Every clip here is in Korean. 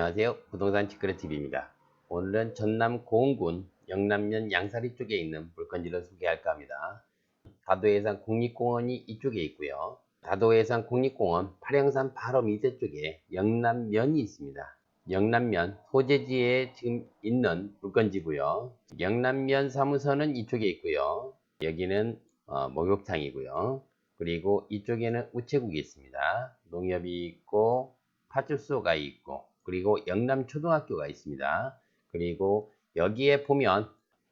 안녕하세요. 부동산 치크레TV입니다. 오늘은 전남 고흥군 영남면 양사리 쪽에 있는 물건지를 소개할까 합니다. 다도해상 국립공원이 이쪽에 있고요. 다도해상 국립공원 파령산 바로 밑에 쪽에 영남면이 있습니다. 영남면 소재지에 지금 있는 물건지고요. 영남면 사무소는 이쪽에 있고요. 여기는 어, 목욕탕이고요. 그리고 이쪽에는 우체국이 있습니다. 농협이 있고 파출소가 있고 그리고 영남초등학교가 있습니다. 그리고 여기에 보면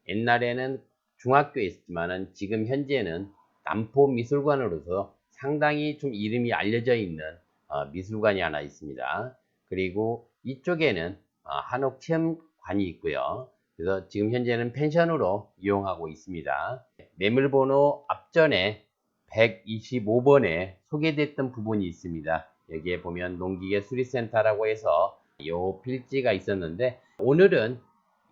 옛날에는 중학교에 있었지만은 지금 현재는 남포미술관으로서 상당히 좀 이름이 알려져 있는 어, 미술관이 하나 있습니다. 그리고 이쪽에는 어, 한옥체험관이 있고요. 그래서 지금 현재는 펜션으로 이용하고 있습니다. 매물번호 앞전에 125번에 소개됐던 부분이 있습니다. 여기에 보면 농기계 수리센터라고 해서 요 필지가 있었는데 오늘은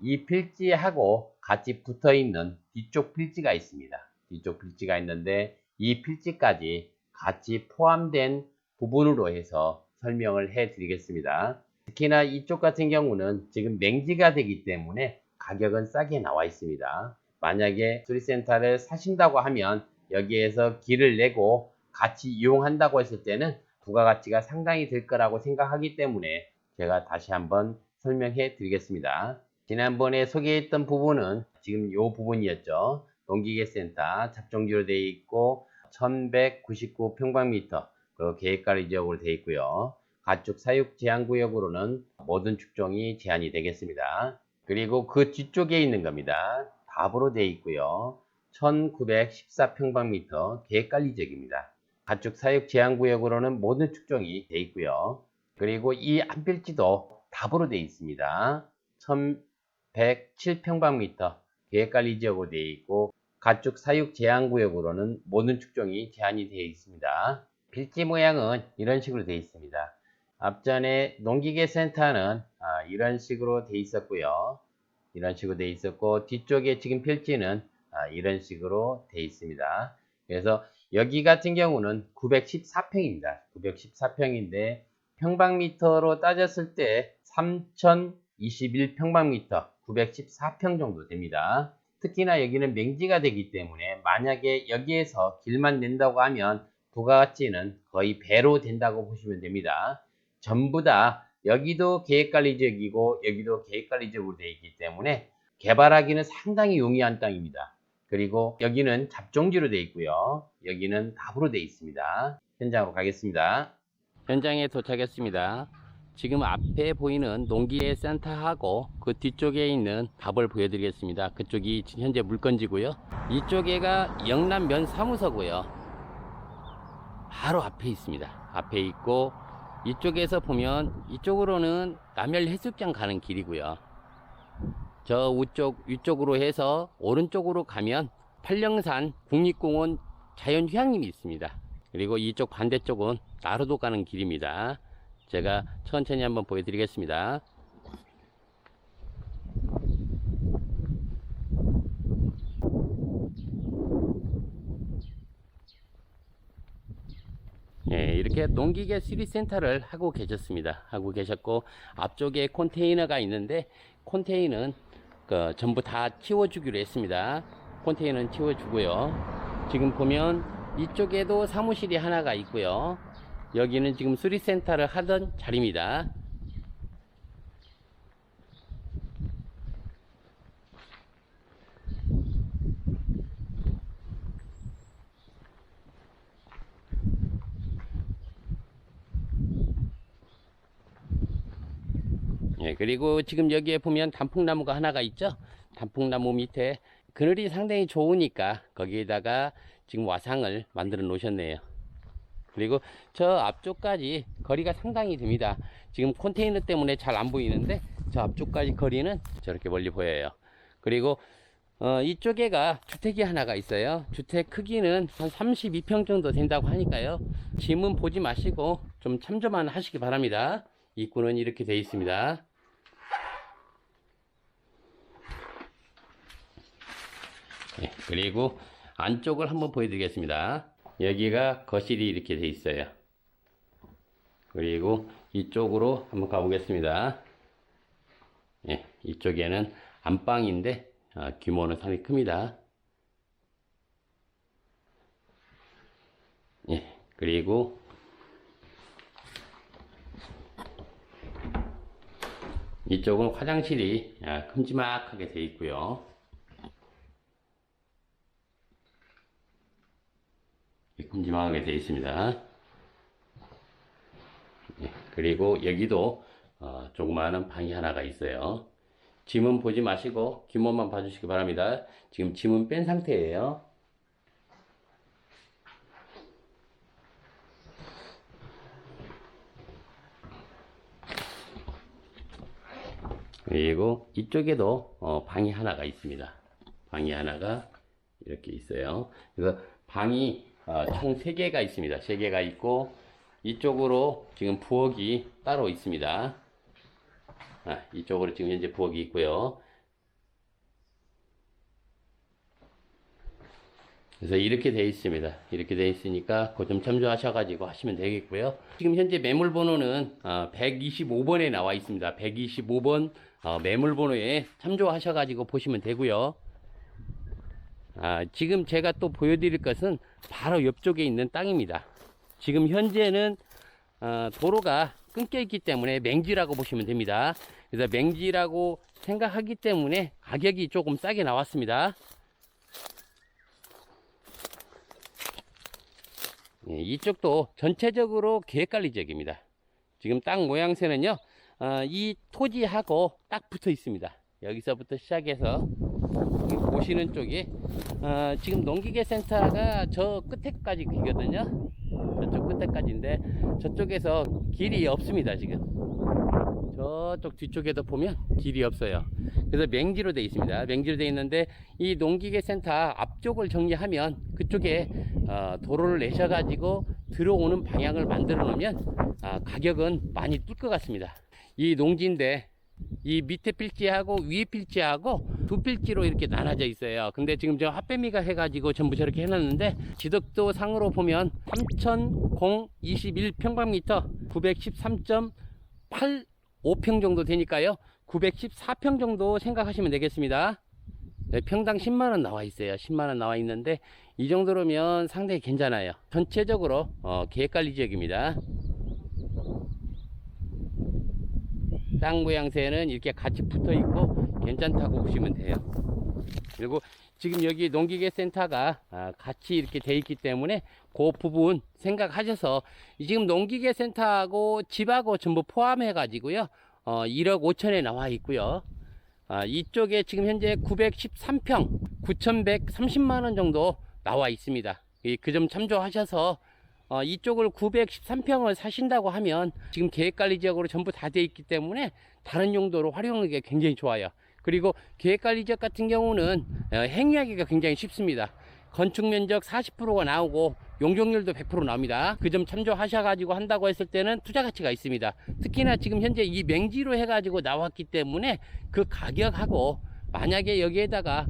이 필지하고 같이 붙어 있는 뒤쪽 필지가 있습니다. 뒤쪽 필지가 있는데 이 필지까지 같이 포함된 부분으로 해서 설명을 해 드리겠습니다. 특히나 이쪽 같은 경우는 지금 맹지가 되기 때문에 가격은 싸게 나와 있습니다. 만약에 수리센터를 사신다고 하면 여기에서 길을 내고 같이 이용한다고 했을 때는 부가가치가 상당히 될 거라고 생각하기 때문에 제가 다시 한번 설명해 드리겠습니다. 지난번에 소개했던 부분은 지금 이 부분이었죠. 농기계센터 잡종지로 되어 있고 1199 평방미터 그리고 계획관리 지역으로 되어 있고요. 가축 사육 제한 구역으로는 모든 축종이 제한이 되겠습니다. 그리고 그 뒤쪽에 있는 겁니다. 답으로 되어 있고요. 1914평방미터 계획관리 지역입니다. 가축 사육 제한 구역으로는 모든 축종이 되어 있고요. 그리고 이 안필지도 답으로 되어 있습니다. 1107평방미터 계획관리 지역으로 되어 있고 가축 사육 제한 구역으로는 모든 축종이 제한이 되어 있습니다. 필지 모양은 이런 식으로 되어 있습니다. 앞전에 농기계 센터는 아, 이런 식으로 되어 있었고요. 이런 식으로 되어 있었고 뒤쪽에 지금 필지는 아, 이런 식으로 되어 있습니다. 그래서 여기 같은 경우는 914평입니다. 914평인데 평방미터로 따졌을 때 3021평방미터 914평 정도 됩니다. 특히나 여기는 맹지가 되기 때문에 만약에 여기에서 길만 낸다고 하면 부가가치는 거의 배로 된다고 보시면 됩니다. 전부 다 여기도 계획관리지역이고 여기도 계획관리지역으로 되어 있기 때문에 개발하기는 상당히 용이한 땅입니다. 그리고 여기는 잡종지로 되어 있고요. 여기는 답으로 되어 있습니다. 현장으로 가겠습니다. 현장에 도착했습니다. 지금 앞에 보이는 농기계 센터하고 그 뒤쪽에 있는 답을 보여드리겠습니다. 그쪽이 현재 물건지고요. 이쪽에가 영남면 사무소고요. 바로 앞에 있습니다. 앞에 있고 이쪽에서 보면 이쪽으로는 남열 해수욕장 가는 길이고요. 저 우쪽 위쪽으로 해서 오른쪽으로 가면 팔령산 국립공원 자연휴양림이 있습니다. 그리고 이쪽 반대쪽은 나루도 가는 길입니다. 제가 천천히 한번 보여드리겠습니다. 예, 이렇게 농기계 수리센터를 하고 계셨습니다. 하고 계셨고 앞쪽에 컨테이너가 있는데 컨테이너는 그 전부 다 치워주기로 했습니다. 컨테이너는 치워주고요. 지금 보면 이쪽에도 사무실이 하나가 있고요. 여기는 지금 수리센터를 하던 자리입니다. 예, 그리고 지금 여기에 보면 단풍나무가 하나가 있죠? 단풍나무 밑에 그늘이 상당히 좋으니까 거기에다가 지금 와상을 만들어 놓으셨네요. 그리고 저 앞쪽까지 거리가 상당히 됩니다. 지금 컨테이너 때문에 잘 안 보이는데 저 앞쪽까지 거리는 저렇게 멀리 보여요. 그리고 어, 이쪽에가 주택이 하나가 있어요. 주택 크기는 한 32평 정도 된다고 하니까요. 짐은 보지 마시고 좀 참조만 하시기 바랍니다. 입구는 이렇게 되어 있습니다. 예, 그리고 안쪽을 한번 보여드리겠습니다. 여기가 거실이 이렇게 되어 있어요. 그리고 이쪽으로 한번 가보겠습니다. 예, 이쪽에는 안방인데 아, 규모는 상당히 큽니다. 예, 그리고 이쪽은 화장실이 아, 큼지막하게 되어 있고요. 큼지막하게 되어 있습니다. 예, 그리고 여기도 어, 조그마한 방이 하나가 있어요. 짐은 보지 마시고 규모만 봐주시기 바랍니다. 지금 짐은 뺀 상태예요. 그리고 이쪽에도 어, 방이 하나가 있습니다. 방이 하나가 이렇게 있어요. 그래서 방이 어, 총 3개가 있습니다. 3개가 있고 이쪽으로 지금 부엌이 따로 있습니다. 아, 이쪽으로 지금 현재 부엌이 있고요. 그래서 이렇게 되어 있습니다. 이렇게 되어 있으니까 그 좀 참조하셔가지고 하시면 되겠고요. 지금 현재 매물 번호는 125번에 나와 있습니다. 125번 어, 매물 번호에 참조하셔가지고 보시면 되고요. 아, 지금 제가 또 보여드릴 것은 바로 옆쪽에 있는 땅입니다. 지금 현재는 어, 도로가 끊겨 있기 때문에 맹지라고 보시면 됩니다. 그래서 맹지라고 생각하기 때문에 가격이 조금 싸게 나왔습니다. 예, 이쪽도 전체적으로 계획관리 지역입니다. 지금 땅 모양새는요, 어, 이 토지하고 딱 붙어 있습니다. 여기서부터 시작해서 보시는 쪽에 어, 지금 농기계 센터가 저 끝에까지 기거든요. 저쪽 끝에까지인데 저쪽에서 길이 없습니다 지금. 저쪽 뒤쪽에도 보면 길이 없어요. 그래서 맹지로 되어 있습니다. 맹지로 되어 있는데 이 농기계 센터 앞쪽을 정리하면 그쪽에 어, 도로를 내셔가지고 들어오는 방향을 만들어 놓으면 아, 가격은 많이 뜰 것 같습니다. 이 농지인데 이 밑에 필지하고 위에 필지하고 두 필지로 이렇게 나눠져 있어요. 근데 지금 저 핫배미가 해가지고 전부 저렇게 해놨는데 지덕도 상으로 보면 3,021평방미터 913.85평 정도 되니까요. 914평 정도 생각하시면 되겠습니다. 네, 평당 10만원 나와 있어요. 10만원 나와 있는데 이 정도로면 상당히 괜찮아요. 전체적으로 어, 계획관리 지역입니다. 땅 모양새는 이렇게 같이 붙어 있고 괜찮다고 보시면 돼요. 그리고 지금 여기 농기계 센터가 아, 같이 이렇게 돼 있기 때문에 그 부분 생각하셔서 지금 농기계 센터하고 집하고 전부 포함해 가지고요. 어, 1억 5천에 나와 있고요. 아, 이쪽에 지금 현재 913평 9,130만 원 정도 나와 있습니다. 그 점 참조하셔서 어, 이쪽을 913평을 사신다고 하면 지금 계획관리 지역으로 전부 다 돼 있기 때문에 다른 용도로 활용하기가 굉장히 좋아요. 그리고 계획관리 지역 같은 경우는 어, 행위하기가 굉장히 쉽습니다. 건축 면적 40%가 나오고 용적률도 100% 나옵니다. 그 점 참조하셔가지고 한다고 했을 때는 투자 가치가 있습니다. 특히나 지금 현재 이 맹지로 해가지고 나왔기 때문에 그 가격하고 만약에 여기에다가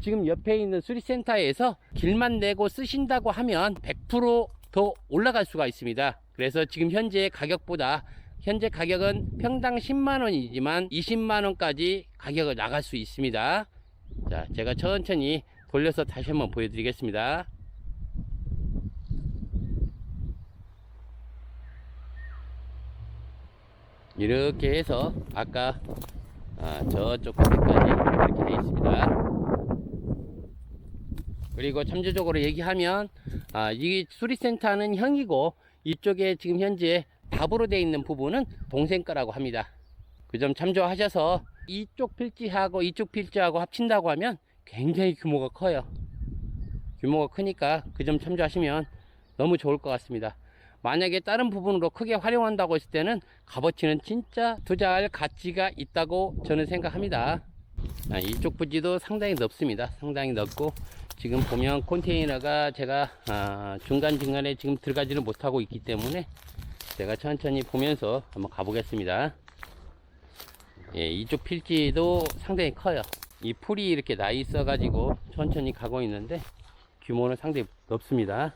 지금 옆에 있는 수리센터에서 길만 내고 쓰신다고 하면 100% 더 올라갈 수가 있습니다. 그래서 지금 현재 가격보다 현재 가격은 평당 10만원이지만 20만원까지 가격을 나갈 수 있습니다. 자, 제가 천천히 돌려서 다시 한번 보여드리겠습니다. 이렇게 해서 아까 아, 저쪽 끝까지 이렇게 되어 있습니다. 그리고 참조적으로 얘기하면 아, 이 수리센터는 형이고 이쪽에 지금 현재 답으로 되어 있는 부분은 동생 거라고 합니다. 그 점 참조하셔서 이쪽 필지하고 이쪽 필지하고 합친다고 하면 굉장히 규모가 커요. 규모가 크니까 그 점 참조하시면 너무 좋을 것 같습니다. 만약에 다른 부분으로 크게 활용한다고 했을 때는 값어치는 진짜 투자할 가치가 있다고 저는 생각합니다. 아, 이쪽 부지도 상당히 넓습니다. 상당히 넓고 지금 보면 컨테이너가 제가 아, 중간중간에 지금 들어가지를 못하고 있기 때문에 제가 천천히 보면서 한번 가보겠습니다. 예, 이쪽 필지도 상당히 커요. 이 풀이 이렇게 나 있어 가지고 천천히 가고 있는데 규모는 상당히 높습니다.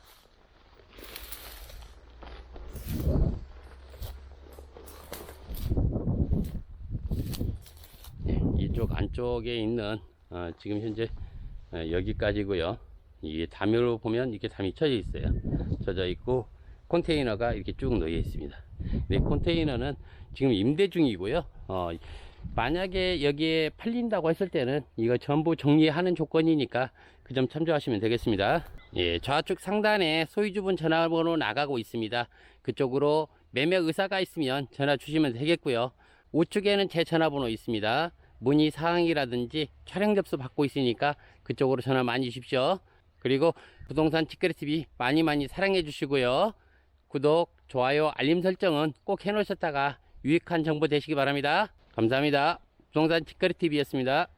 예, 이쪽 안쪽에 있는 어, 지금 현재 여기까지고요. 이 담요로 보면 이렇게 담이 쳐져 있어요. 쳐져 있고 컨테이너가 이렇게 쭉 놓여 있습니다. 네, 컨테이너는 지금 임대 중이고요. 어, 만약에 여기에 팔린다고 했을 때는 이거 전부 정리하는 조건이니까 그 점 참조하시면 되겠습니다. 예, 좌측 상단에 소유주분 전화번호 나가고 있습니다. 그쪽으로 매매 의사가 있으면 전화 주시면 되겠고요. 우측에는 제 전화번호 있습니다. 문의 사항이라든지 촬영 접수 받고 있으니까 그쪽으로 전화 많이 주십시오. 그리고 부동산 티끌 TV 많이 많이 사랑해 주시고요. 구독, 좋아요, 알림 설정은 꼭 해놓으셨다가 유익한 정보 되시기 바랍니다. 감사합니다. 부동산 티끌 TV였습니다.